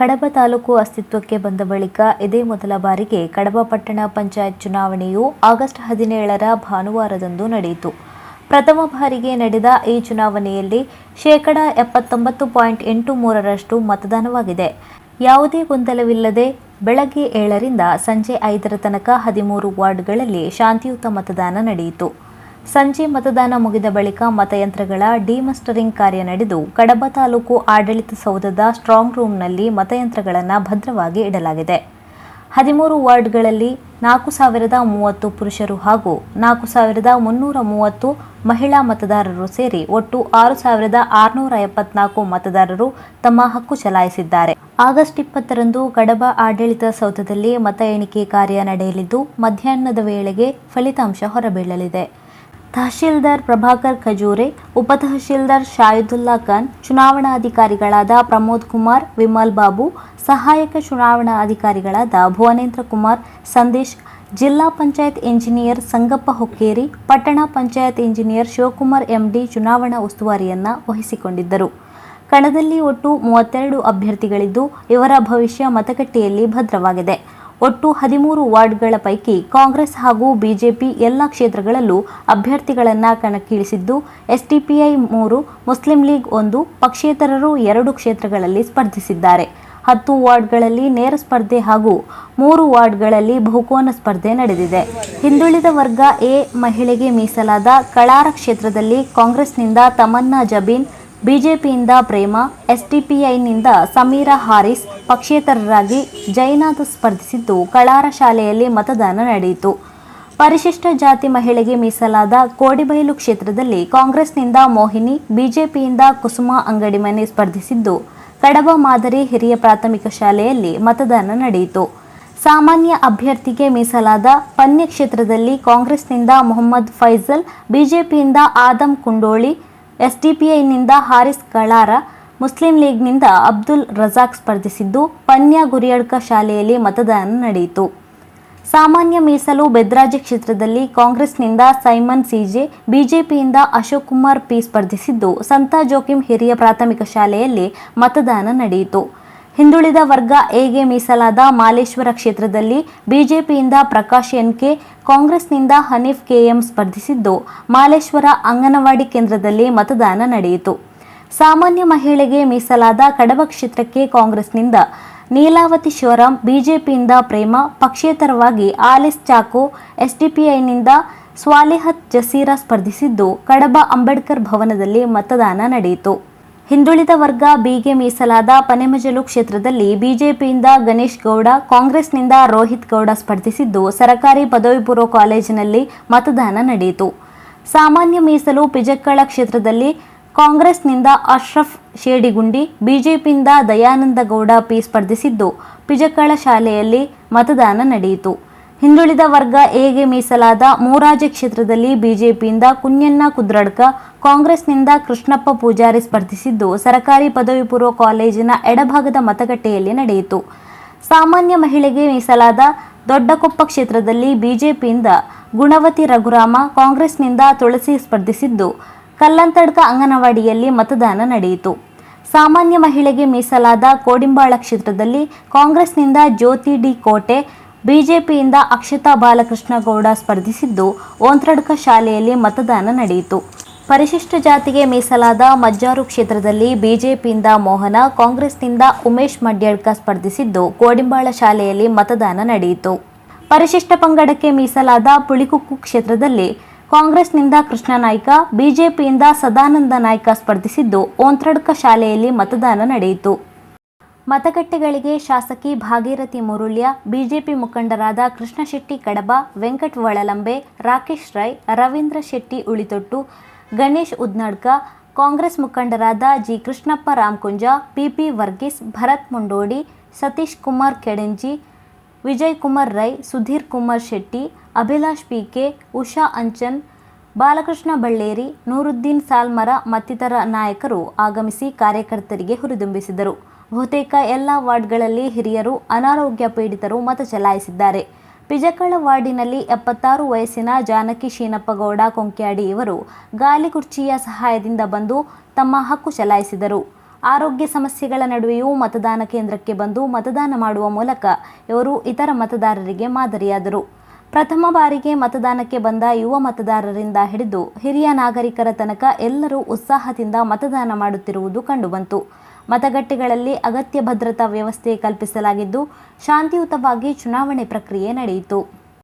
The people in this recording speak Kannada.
ಕಡಬ ತಾಲೂಕು ಅಸ್ತಿತ್ವಕ್ಕೆ ಬಂದ ಬಳಿಕ ಇದೇ ಮೊದಲ ಬಾರಿಗೆ ಕಡಬ ಪಟ್ಟಣ ಪಂಚಾಯತ್ ಚುನಾವಣೆಯು ಆಗಸ್ಟ್ ಹದಿನೇಳರ ಭಾನುವಾರದಂದು ನಡೆಯಿತು. ಪ್ರಥಮ ಬಾರಿಗೆ ನಡೆದ ಈ ಚುನಾವಣೆಯಲ್ಲಿ ಶೇಕಡ ಎಪ್ಪತ್ತೊಂಬತ್ತು ಪಾಯಿಂಟ್ ಎಂಟು ಮೂರರಷ್ಟು ಮತದಾನವಾಗಿದೆ. ಯಾವುದೇ ಗೊಂದಲವಿಲ್ಲದೆ ಬೆಳಗ್ಗೆ ಏಳರಿಂದ ಸಂಜೆ ಐದರ ತನಕ ಹದಿಮೂರು ವಾರ್ಡ್ಗಳಲ್ಲಿ ಶಾಂತಿಯುತ ಮತದಾನ ನಡೆಯಿತು. ಸಂಜೆ ಮತದಾನ ಮುಗಿದ ಬಳಿಕ ಮತಯಂತ್ರಗಳ ಡಿಮಸ್ಟರಿಂಗ್ ಕಾರ್ಯ ನಡೆದು ಕಡಬ ತಾಲೂಕು ಆಡಳಿತ ಸೌಧದ ಸ್ಟ್ರಾಂಗ್ ರೂಂನಲ್ಲಿ ಮತಯಂತ್ರಗಳನ್ನು ಭದ್ರವಾಗಿ ಇಡಲಾಗಿದೆ. ಹದಿಮೂರು ವಾರ್ಡ್ಗಳಲ್ಲಿ ನಾಲ್ಕು ಸಾವಿರದ ಮೂವತ್ತು ಪುರುಷರು ಹಾಗೂ ನಾಲ್ಕು ಸಾವಿರದ ಮುನ್ನೂರ ಮೂವತ್ತು ಮಹಿಳಾ ಮತದಾರರು ಸೇರಿ ಒಟ್ಟು ಆರು ಸಾವಿರದ ಆರುನೂರ ಎಪ್ಪತ್ನಾಲ್ಕು ಮತದಾರರು ತಮ್ಮ ಹಕ್ಕು ಚಲಾಯಿಸಿದ್ದಾರೆ. ಆಗಸ್ಟ್ ಇಪ್ಪತ್ತರಂದು ಕಡಬ ಆಡಳಿತ ಸೌಧದಲ್ಲಿ ಮತ ಎಣಿಕೆ ಕಾರ್ಯ ನಡೆಯಲಿದ್ದು, ಮಧ್ಯಾಹ್ನದ ವೇಳೆಗೆ ಫಲಿತಾಂಶ ಹೊರಬೀಳಲಿದೆ. ತಹಶೀಲ್ದಾರ್ ಪ್ರಭಾಕರ್ ಖಜೂರೆ ಉಪತಹಶೀಲ್ದಾರ್ ಶಾಹಿದುಲ್ಲಾ ಖಾನ್, ಚುನಾವಣಾಧಿಕಾರಿಗಳಾದ ಪ್ರಮೋದ್ ಕುಮಾರ್, ವಿಮಲ್ ಬಾಬು, ಸಹಾಯಕ ಚುನಾವಣಾಧಿಕಾರಿಗಳಾದ ಭುವನೇಂದ್ರ ಕುಮಾರ್, ಸಂದೇಶ್, ಜಿಲ್ಲಾ ಪಂಚಾಯತ್ ಇಂಜಿನಿಯರ್ ಸಂಗಪ್ಪ ಹೊಕ್ಕೇರಿ, ಪಟ್ಟಣ ಪಂಚಾಯತ್ ಇಂಜಿನಿಯರ್ ಶಿವಕುಮಾರ್ ಎಂಡಿ ಚುನಾವಣಾ ಉಸ್ತುವಾರಿಯನ್ನು ವಹಿಸಿಕೊಂಡಿದ್ದರು. ಕಣದಲ್ಲಿ ಒಟ್ಟು ಮೂವತ್ತೆರಡು ಅಭ್ಯರ್ಥಿಗಳಿದ್ದು, ಇವರ ಭವಿಷ್ಯ ಮತಗಟ್ಟೆಯಲ್ಲಿ ಭದ್ರವಾಗಿದೆ. ಒಟ್ಟು ಹದಿಮೂರು ವಾರ್ಡ್ಗಳ ಪೈಕಿ ಕಾಂಗ್ರೆಸ್ ಹಾಗೂ ಬಿಜೆಪಿ ಎಲ್ಲ ಕ್ಷೇತ್ರಗಳಲ್ಲೂ ಅಭ್ಯರ್ಥಿಗಳನ್ನು ಕಣಕ್ಕಿಳಿಸಿದ್ದು, ಎಸ್ಡಿಪಿಐ ಮೂರು, ಮುಸ್ಲಿಂ ಲೀಗ್ ಒಂದು, ಪಕ್ಷೇತರರು ಎರಡು ಕ್ಷೇತ್ರಗಳಲ್ಲಿ ಸ್ಪರ್ಧಿಸಿದ್ದಾರೆ. ಹತ್ತು ವಾರ್ಡ್ಗಳಲ್ಲಿ ನೇರ ಸ್ಪರ್ಧೆ ಹಾಗೂ ಮೂರು ವಾರ್ಡ್ಗಳಲ್ಲಿ ಬಹುಕೋನ ಸ್ಪರ್ಧೆ ನಡೆದಿದೆ. ಹಿಂದುಳಿದ ವರ್ಗ ಎ ಮಹಿಳೆಗೆ ಮೀಸಲಾದ ಕಳಾರ ಕ್ಷೇತ್ರದಲ್ಲಿ ಕಾಂಗ್ರೆಸ್ನಿಂದ ತಮನ್ನಾ ಜಬೀನ್ ಬಿಜೆಪಿಯಿಂದ ಪ್ರೇಮ, ಎಸ್ಡಿಪಿಐನಿಂದ ಸಮೀರಾ ಹಾರಿಸ್ ಪಕ್ಷೇತರರಾಗಿ ಜೈನಾಥ್ ಸ್ಪರ್ಧಿಸಿದ್ದು ಕಳಾರ ಶಾಲೆಯಲ್ಲಿ ಮತದಾನ ನಡೆಯಿತು. ಪರಿಶಿಷ್ಟ ಜಾತಿ ಮಹಿಳೆಗೆ ಮೀಸಲಾದ ಕೋಡಿಬೈಲು ಕ್ಷೇತ್ರದಲ್ಲಿ ಕಾಂಗ್ರೆಸ್ನಿಂದ ಮೋಹಿನಿ, ಬಿಜೆಪಿಯಿಂದ ಕುಸುಮಾ ಅಂಗಡಿಮನೆ ಸ್ಪರ್ಧಿಸಿದ್ದು ಕಡಬ ಮಾದರಿ ಹಿರಿಯ ಪ್ರಾಥಮಿಕ ಶಾಲೆಯಲ್ಲಿ ಮತದಾನ ನಡೆಯಿತು. ಸಾಮಾನ್ಯ ಅಭ್ಯರ್ಥಿಗೆ ಮೀಸಲಾದ ಪನ್ಯ ಕ್ಷೇತ್ರದಲ್ಲಿ ಕಾಂಗ್ರೆಸ್ನಿಂದ ಮೊಹಮ್ಮದ್ ಫೈಜಲ್ ಬಿಜೆಪಿಯಿಂದ ಆದಂ ಕುಂಡೋಳಿ ಎಸ್ಡಿಪಿಐನಿಂದ ಹಾರಿಸ್ ಕಳಾರ ಮುಸ್ಲಿಂ ಲೀಗ್ನಿಂದ ಅಬ್ದುಲ್ ರಜಾಕ್ ಸ್ಪರ್ಧಿಸಿದ್ದು, ಪನ್ಯ ಗುರಿಯಡ್ಕ ಶಾಲೆಯಲ್ಲಿ ಮತದಾನ ನಡೆಯಿತು. ಸಾಮಾನ್ಯ ಮೀಸಲು ಬೆದ್ರಾಜಿ ಕ್ಷೇತ್ರದಲ್ಲಿ ಕಾಂಗ್ರೆಸ್ನಿಂದ ಸೈಮನ್ ಸಿಜೆ, ಬಿಜೆಪಿಯಿಂದ ಅಶೋಕ್ ಕುಮಾರ್ ಪಿ ಸ್ಪರ್ಧಿಸಿದ್ದು, ಸಂತ ಜೋಕಿಂ ಹಿರಿಯ ಪ್ರಾಥಮಿಕ ಶಾಲೆಯಲ್ಲಿ ಮತದಾನ ನಡೆಯಿತು. ಹಿಂದುಳಿದ ವರ್ಗ ಎಗೆ ಮೀಸಲಾದ ಮಾಲೇಶ್ವರ ಕ್ಷೇತ್ರದಲ್ಲಿ ಬಿಜೆಪಿಯಿಂದ ಪ್ರಕಾಶ್ ಎನ್ಕೆ ಕಾಂಗ್ರೆಸ್ನಿಂದ ಹನೀಫ್ ಕೆಎಂ ಸ್ಪರ್ಧಿಸಿದ್ದು ಮಾಲೇಶ್ವರ ಅಂಗನವಾಡಿ ಕೇಂದ್ರದಲ್ಲಿ ಮತದಾನ ನಡೆಯಿತು. ಸಾಮಾನ್ಯ ಮಹಿಳೆಗೆ ಮೀಸಲಾದ ಕಡಬ ಕ್ಷೇತ್ರಕ್ಕೆ ಕಾಂಗ್ರೆಸ್ನಿಂದ ನೀಲಾವತಿ ಶಿವರಾಮ್, ಬಿಜೆಪಿಯಿಂದ ಪ್ರೇಮ, ಪಕ್ಷೇತರವಾಗಿ ಆಲಿಸ್ ಚಾಕೋ, ಎಸ್ಡಿಪಿಐನಿಂದ ಸ್ವಾಲಿಹತ್ ಜಸೀರಾ ಸ್ಪರ್ಧಿಸಿದ್ದು ಕಡಬ ಅಂಬೇಡ್ಕರ್ ಭವನದಲ್ಲಿ ಮತದಾನ ನಡೆಯಿತು. ಹಿಂದುಳಿದ ವರ್ಗ ಬಿಗೆ ಮೀಸಲಾದ ಪನೆಮಜಲು ಕ್ಷೇತ್ರದಲ್ಲಿ ಬಿಜೆಪಿಯಿಂದ ಗಣೇಶ್ ಗೌಡ, ಕಾಂಗ್ರೆಸ್ನಿಂದ ರೋಹಿತ್ ಗೌಡ ಸ್ಪರ್ಧಿಸಿದ್ದು ಸರಕಾರಿ ಪದವಿ ಪೂರ್ವ ಕಾಲೇಜಿನಲ್ಲಿ ಮತದಾನ ನಡೆಯಿತು. ಸಾಮಾನ್ಯ ಮೀಸಲು ಪಿಜಕ್ಕಳ ಕ್ಷೇತ್ರದಲ್ಲಿ ಕಾಂಗ್ರೆಸ್ನಿಂದ ಅಶ್ರಫ್ ಶೇಡಿಗುಂಡಿ, ಬಿಜೆಪಿಯಿಂದ ದಯಾನಂದ ಗೌಡ ಪಿ ಸ್ಪರ್ಧಿಸಿದ್ದು ಪಿಜಕ್ಕಳ ಶಾಲೆಯಲ್ಲಿ ಮತದಾನ ನಡೆಯಿತು. ಹಿಂದುಳಿದ ವರ್ಗ ಎಗೆ ಮೀಸಲಾದ ಮೂರಾಜ ಕ್ಷೇತ್ರದಲ್ಲಿ ಬಿಜೆಪಿಯಿಂದ ಕುഞ്ഞಣ್ಣ ಕುದ್ರಡ್ಕ, ಕಾಂಗ್ರೆಸ್ನಿಂದ ಕೃಷ್ಣಪ್ಪ ಪೂಜಾರಿ ಸ್ಪರ್ಧಿಸಿದ್ದು ಸರಕಾರಿ ಪದವಿ ಪೂರ್ವ ಕಾಲೇಜಿನ ಎಡಭಾಗದ ಮತಗಟ್ಟೆಯಲ್ಲಿ ನಡೆಯಿತು. ಸಾಮಾನ್ಯ ಮಹಿಳೆಗೆ ಮೀಸಲಾದ ದೊಡ್ಡಕೊಪ್ಪ ಕ್ಷೇತ್ರದಲ್ಲಿ ಬಿಜೆಪಿಯಿಂದ ಗುಣವತಿ ರಘುರಾಮ, ಕಾಂಗ್ರೆಸ್ನಿಂದ ತುಳಸಿ ಸ್ಪರ್ಧಿಸಿದ್ದು ಕಲ್ಲಂತಡ್ಕ ಅಂಗನವಾಡಿಯಲ್ಲಿ ಮತದಾನ ನಡೆಯಿತು. ಸಾಮಾನ್ಯ ಮಹಿಳೆಗೆ ಮೀಸಲಾದ ಕೋಡಿಂಬಾಳ ಕ್ಷೇತ್ರದಲ್ಲಿ ಕಾಂಗ್ರೆಸ್ನಿಂದ ಜ್ಯೋತಿ ಡಿ ಕೋಟೆ ಬಿಜೆಪಿಯಿಂದ ಅಕ್ಷತಾ ಬಾಲಕೃಷ್ಣ ಗೌಡ ಸ್ಪರ್ಧಿಸಿದ್ದು ಓಂತ್ರಡ್ಕ ಶಾಲೆಯಲ್ಲಿ ಮತದಾನ ನಡೆಯಿತು. ಪರಿಶಿಷ್ಟ ಜಾತಿಗೆ ಮೀಸಲಾದ ಮಜ್ಜಾರು ಕ್ಷೇತ್ರದಲ್ಲಿ ಬಿಜೆಪಿಯಿಂದ ಮೋಹನ, ಕಾಂಗ್ರೆಸ್ನಿಂದ ಉಮೇಶ್ ಮಡ್ಯಡ್ಕ ಸ್ಪರ್ಧಿಸಿದ್ದು ಕೋಡಿಂಬಾಳ ಶಾಲೆಯಲ್ಲಿ ಮತದಾನ ನಡೆಯಿತು. ಪರಿಶಿಷ್ಟ ಪಂಗಡಕ್ಕೆ ಮೀಸಲಾದ ಪುಳಿಕುಕ್ಕು ಕ್ಷೇತ್ರದಲ್ಲಿ ಕಾಂಗ್ರೆಸ್ನಿಂದ ಕೃಷ್ಣ ನಾಯ್ಕ, ಬಿಜೆಪಿಯಿಂದ ಸದಾನಂದ ನಾಯ್ಕ ಸ್ಪರ್ಧಿಸಿದ್ದು ಓಂತ್ರಡ್ಕ ಶಾಲೆಯಲ್ಲಿ ಮತದಾನ ನಡೆಯಿತು. ಮತಗಟ್ಟೆಗಳಿಗೆ ಶಾಸಕಿ ಭಾಗೀರಥಿ ಮುರುಳ್ಯ, ಬಿಜೆಪಿ ಮುಖಂಡರಾದ ಕೃಷ್ಣ ಶೆಟ್ಟಿ ಕಡಬ, ವೆಂಕಟ್ ವಳಲಂಬೆ, ರಾಕೇಶ್ ರೈ, ರವೀಂದ್ರ ಶೆಟ್ಟಿ ಉಳಿತೊಟ್ಟು, ಗಣೇಶ್ ಉದ್ನಡ್ಕ, ಕಾಂಗ್ರೆಸ್ ಮುಖಂಡರಾದ G Krishnappa Ramakunja, P P Varghese, Bharath Mundodi, Satish Kumar Kedenji, Vijay Kumar Rai, Sudhir Kumar Shetty, Abhilash P K, Usha Anchan, Balakrishna Balleri, Nooruddin Salmara ಮತ್ತಿತರ ನಾಯಕರು ಆಗಮಿಸಿ ಕಾರ್ಯಕರ್ತರಿಗೆ ಹುರಿದುಂಬಿಸಿದರು. ಬಹುತೇಕ ಎಲ್ಲ ವಾರ್ಡ್ಗಳಲ್ಲಿ ಹಿರಿಯರು, ಅನಾರೋಗ್ಯ ಪೀಡಿತರು ಮತ ಚಲಾಯಿಸಿದ್ದಾರೆ. ಪಿಜಕಳ ವಾರ್ಡಿನಲ್ಲಿ ಎಪ್ಪತ್ತಾರು ವಯಸ್ಸಿನ ಜಾನಕಿ ಶೀನಪ್ಪಗೌಡ ಕೊಂಕ್ಯಾಡಿ ಇವರು ಗಾಲಿ ಕುರ್ಚಿಯ ಸಹಾಯದಿಂದ ಬಂದು ತಮ್ಮ ಹಕ್ಕು ಚಲಾಯಿಸಿದರು. ಆರೋಗ್ಯ ಸಮಸ್ಯೆಗಳ ನಡುವೆಯೂ ಮತದಾನ ಕೇಂದ್ರಕ್ಕೆ ಬಂದು ಮತದಾನ ಮಾಡುವ ಮೂಲಕ ಇವರು ಇತರ ಮತದಾರರಿಗೆ ಮಾದರಿಯಾದರು. ಪ್ರಥಮ ಬಾರಿಗೆ ಮತದಾನಕ್ಕೆ ಬಂದ ಯುವ ಮತದಾರರಿಂದ ಹಿಡಿದು ಹಿರಿಯ ನಾಗರಿಕರ ತನಕ ಎಲ್ಲರೂ ಉತ್ಸಾಹದಿಂದ ಮತದಾನ ಮಾಡುತ್ತಿರುವುದು ಕಂಡುಬಂತು. ಮತಗಟ್ಟೆಗಳಲ್ಲಿ ಅಗತ್ಯ ಭದ್ರತಾ ವ್ಯವಸ್ಥೆ ಕಲ್ಪಿಸಲಾಗಿದ್ದು ಶಾಂತಿಯುತವಾಗಿ ಚುನಾವಣೆ ಪ್ರಕ್ರಿಯೆ ನಡೆಯಿತು.